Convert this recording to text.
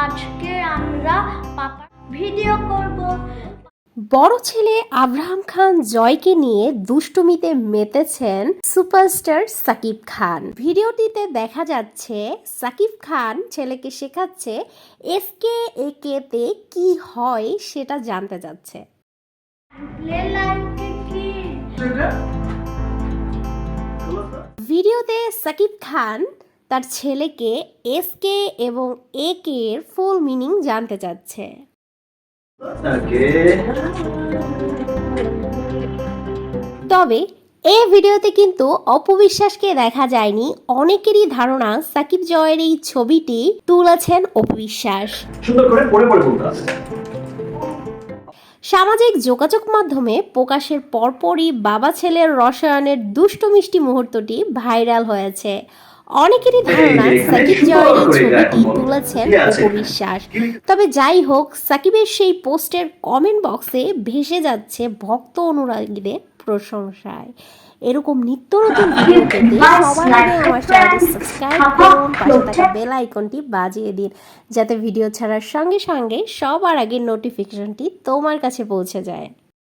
আজকে আমরা পাপার ভিডিও করব। বড় ছেলে আব্রাহাম খান জয়কে নিয়ে দুষ্টুমিতে মেতেছেন সুপারস্টার সাকিব খান। ভিডিওটিতে দেখা যাচ্ছে সাকিব খান ছেলেকে শেখাচ্ছে এসকে একে তে কি হয় সেটা জানতে যাচ্ছে। ভিডিওতে সাকিব খান তার ছেলেকে এসকে এবং এ কে এর ফুল মিনিং জানতে চাচ্ছে। তবে এই ভিডিওতে কিন্তু অপবিশ্বাসকে দেখা যায়নি অনেকেরই ধারণা সাকিব জয়ের এই ছবিটি তুলেছেন অপবিশ্বাস। সুন্দর করে পড়ে পড়ে সামাজিক যোগাযোগ মাধ্যমে প্রকাশের পরপরই বাবা ছেলের রসায়নের দুষ্টু মিষ্টি মুহূর্তটি ভাইরাল হয়েছে। অনেকেরই ধারণা সাকিব জয়ের এই ছবিটি তুলেছেন কি আছে? তবে যাই হোক সাকিবের সেই পোস্টের কমেন্ট বক্সে ভেসে যাচ্ছে ভক্ত অনুরাগীদের প্রশংসায়। এরকম নিত্য নতুন ভিডিও পেতে সবার আগে আমার চ্যানেলটি সাবস্ক্রাইব করুন পাশে থাকা বেল আইকনটি বাজিয়ে দিন যাতে ভিডিও ছাড়ার সঙ্গে সঙ্গে সবার আগে নোটিফিকেশনটি তোমার কাছে পৌঁছে যায়।